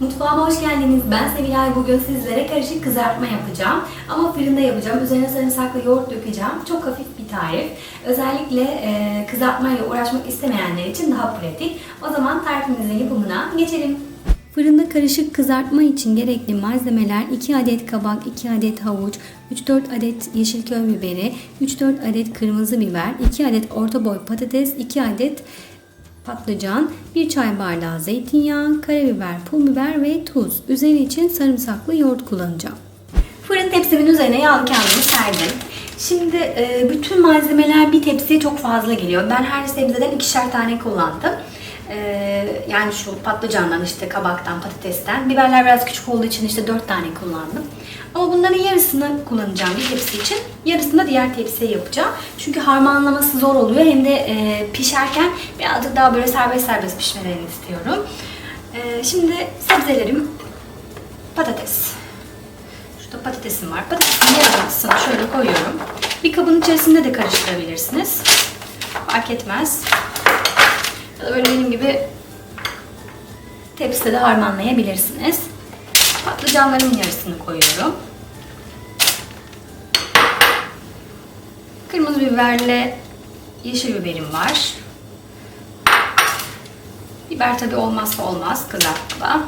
Mutfağıma hoş geldiniz. Ben Sevilay. Bugün sizlere karışık kızartma yapacağım. Ama fırında yapacağım. Üzerine sarımsaklı yoğurt dökeceğim. Çok hafif bir tarif. Özellikle e, kızartmayla uğraşmak istemeyenler için daha pratik. O zaman tarifimizin yapımına geçelim. Fırında karışık kızartma için gerekli malzemeler 2 adet kabak, 2 adet havuç, 3-4 adet yeşil köy biberi, 3-4 adet kırmızı biber, 2 adet orta boy patates, 2 adet patlıcan, 1 çay bardağı zeytinyağı, karabiber, pul biber ve tuz. Üzeri için sarımsaklı yoğurt kullanacağım. Fırın tepsimin üzerine yağlı kağıdımı serdim. Şimdi e, bütün malzemeler bir tepsiye çok fazla geliyor. Ben her sebzeden ikişer tane kullandım. E, yani şu patlıcandan, işte kabaktan, patatesten. Biberler biraz küçük olduğu için işte dört tane kullandım. Ama bunların yarısını kullanacağım bir tepsi için. Yarısını da diğer tepsiye yapacağım. Çünkü harmanlaması zor oluyor. Hem de e, pişerken birazcık daha böyle serbest serbest pişmelerini istiyorum. E, şimdi sebzelerim patates. Şurada patatesim var. Patatesin yarısını şöyle koyuyorum. Bir kabın içerisinde de karıştırabilirsiniz. Fark etmez. Ya da böyle benim gibi tepside de harmanlayabilirsiniz. Patlıcanların yarısını koyuyorum. Kırmızı biberle yeşil biberim var. Biber tabi olmazsa olmaz kızartmada.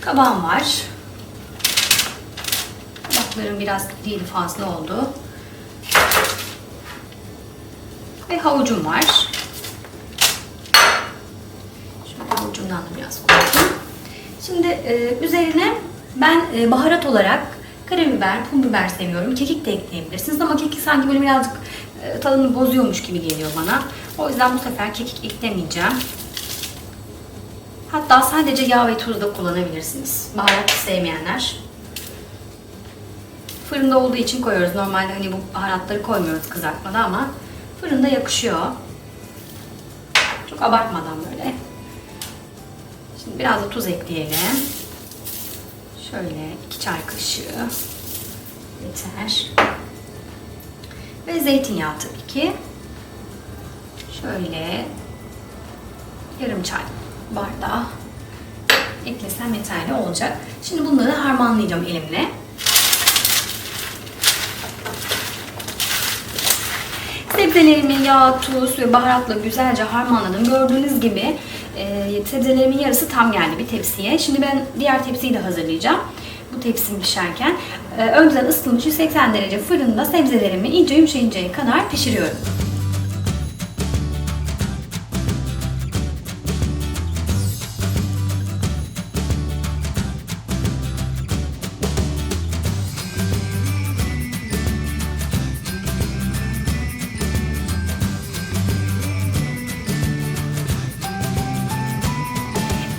Kabağım var. Kabaklarım biraz değil fazla oldu. Ve havucum var. Şöyle havucumdan da biraz koydum. Şimdi e, üzerine ben e, baharat olarak karabiber, pul biber seviyorum. Kekik de ekleyebilirsiniz ama kekik sanki böyle birazcık e, tadını bozuyormuş gibi geliyor bana. O yüzden bu sefer kekik eklemeyeceğim. Hatta sadece yağ ve tuz da kullanabilirsiniz. Baharat sevmeyenler. Fırında olduğu için koyuyoruz. Normalde hani bu baharatları koymuyoruz kızartmada ama fırında yakışıyor. Çok abartmadan böyle. Şimdi biraz da tuz ekleyelim. Şöyle iki çay kaşığı yeter. Ve zeytinyağı tabii ki. Şöyle yarım çay bardağı eklesem yeterli olacak. Şimdi bunları harmanlayacağım elimle. Sebzelerimi yağ, tuz ve baharatla güzelce harmanladım. Gördüğünüz gibi e, sebzelerimin yarısı tam geldi bir tepsiye. Şimdi ben diğer tepsiyi de hazırlayacağım. Bu tepsim pişerken e, önceden ısıtılmış 180 derece fırında sebzelerimi ince yumuşayıncaya kadar pişiriyorum.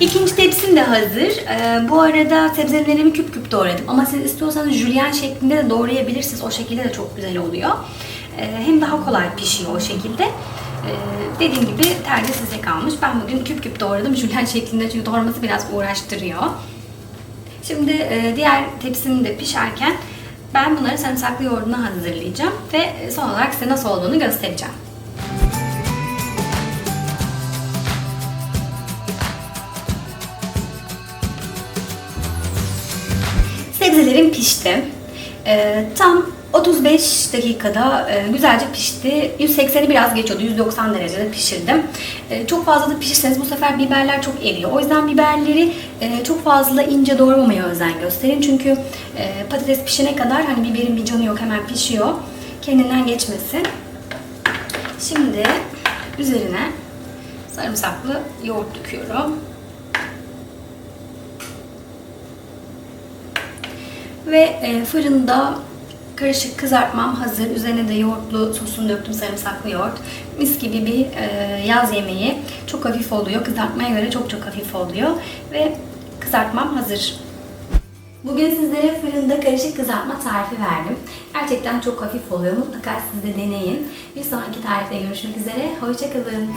İkinci tepsim de hazır. Ee, bu arada sebzelerimi küp küp doğradım. Ama siz istiyorsanız jülyen şeklinde de doğrayabilirsiniz. O şekilde de çok güzel oluyor. Ee, hem daha kolay pişiyor o şekilde. Ee, dediğim gibi tercih size kalmış. Ben bugün küp küp doğradım jülyen şeklinde çünkü doğraması biraz uğraştırıyor. Şimdi e, diğer tepsim de pişerken ben bunları sarımsaklı yoğurduna hazırlayacağım ve son olarak size nasıl olduğunu göstereceğim. Sebzelerim pişti. Ee, tam 35 dakikada e, güzelce pişti. 180'i biraz geç oldu. 190 derecede pişirdim. E, çok fazla da pişirseniz bu sefer biberler çok eriyor. O yüzden biberleri e, çok fazla ince doğramamaya özen gösterin. Çünkü e, patates pişene kadar hani biberin bir canı yok hemen pişiyor. Kendinden geçmesin. Şimdi üzerine sarımsaklı yoğurt döküyorum. Ve e, fırında karışık kızartmam hazır. Üzerine de yoğurtlu sosunu döktüm sarımsaklı yoğurt. Mis gibi bir e, yaz yemeği. Çok hafif oluyor. Kızartmaya göre çok çok hafif oluyor. Ve kızartmam hazır. Bugün sizlere fırında karışık kızartma tarifi verdim. Gerçekten çok hafif oluyor. Mutlaka siz de deneyin. Bir sonraki tarifte görüşmek üzere. Hoşçakalın.